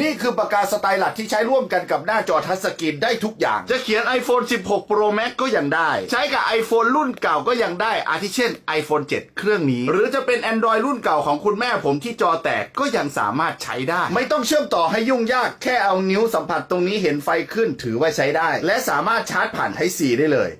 นี่คือปากกาสไตล์หลักที่ใช้ร่วมกันกับหน้าจอทัชสกรีนได้ทุกอย่าง จะเขียน iPhone 16 Pro Max ก็ยังได้ ใช้กับ iPhone รุ่นเก่าก็ยังได้ อาทิเช่น iPhone 7 เครื่องนี้ หรือจะเป็น Android รุ่นเก่าของคุณแม่ผมที่จอแตกก็ยังสามารถใช้ได้ ไม่ต้องเชื่อมต่อให้ยุ่งยากแค่เอานิ้วสัมผัสตรงนี้เห็นไฟขึ้นถือว่าใช้ได้ และสามารถชาร์จผ่าน Type C ได้เลย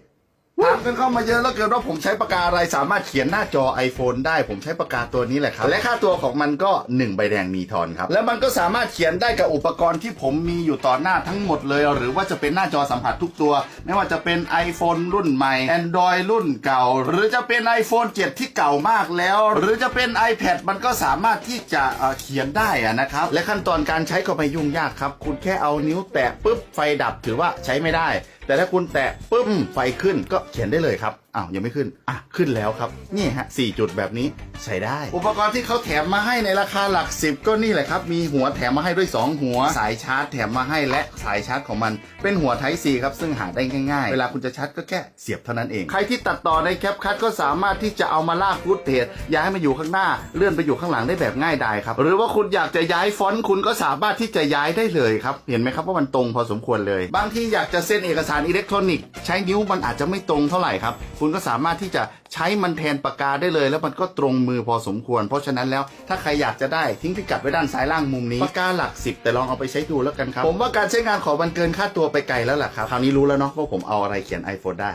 ถามกันเข้ามาเยอะแล้วเกินว่าผมใช้ปากกาอะไรสามารถเขียนหน้าจอ iPhone ได้ผมใช้ปากกาตัวนี้แหละครับ และค่าตัวของมันก็ 1 ใบแดงมีทอนครับ แล้วมันก็สามารถเขียนได้กับอุปกรณ์ที่ผมมีอยู่ต่อหน้าทั้งหมดเลย หรือว่าจะเป็นหน้าจอสัมผัสทุกตัว ไม่ว่าจะเป็น iPhone รุ่นใหม่ Android รุ่นเก่า หรือจะเป็น iPhone 7 ที่เก่ามากแล้ว หรือจะเป็น iPad มันก็สามารถที่จะเอ่อเขียนได้อะนะครับและขั้นตอนการใช้ก็ไม่ยุ่งยากครับคุณแค่เอานิ้วแตะปุ๊บไฟดับถือว่าใช้ไม่ได้ แต่ถ้าคุณแตะปุ๊บไฟขึ้นก็เขียนได้เลยครับอ้าวยังไม่ขึ้นอะขึ้นแล้วครับนี่ฮะสี่จุดแบบนี้ใช้ได้ อุปกรณ์ที่เขาแถมมาให้ในราคาหลักสิบก็นี่แหละครับ มีหัวแถมมาให้ด้วย 2 หัว สายชาร์จแถมมาให้และสายชาร์จของมัน เป็นหัวไทซีครับ ซึ่งหาได้ง่ายๆ เวลาคุณจะชาร์จก็แค่เสียบเท่านั้นเอง ใครที่ตัดต่อในแคปคัทก็สามารถที่จะเอามาลากฟุตเทจย้ายมาอยู่ข้างหน้า เลื่อนไปอยู่ข้างหลังได้แบบง่ายดายครับ หรือว่าคุณอยากจะย้ายฟอนต์คุณก็สามารถที่จะย้ายได้เลยครับ เห็นไหมครับว่ามันตรงพอสมควรเลย บางทีอยากจะเซ็นเอกสารอิเล็กทรอนิกส์ใช้นิ้วมันอาจจะไม่ตรงเท่าไหร่ครับ คุณก็สามารถที่จะใช้มันแทนปากกาได้เลย แล้วมันก็ตรงมือพอสมควร เพราะฉะนั้นแล้วถ้าใครอยากจะได้ทิ้งพิกัดไว้ด้านซ้ายล่างมุมนี้ปากกาหลักสิบแต่ลองเอาไปใช้ดูแล้วกันครับ ผมว่าการใช้งานของมันเกินค่าตัวไปไกลแล้วล่ะครับคราวนี้รู้แล้วเนาะว่าผมเอาอะไรเขียน iPhone ได้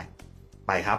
ไปครับ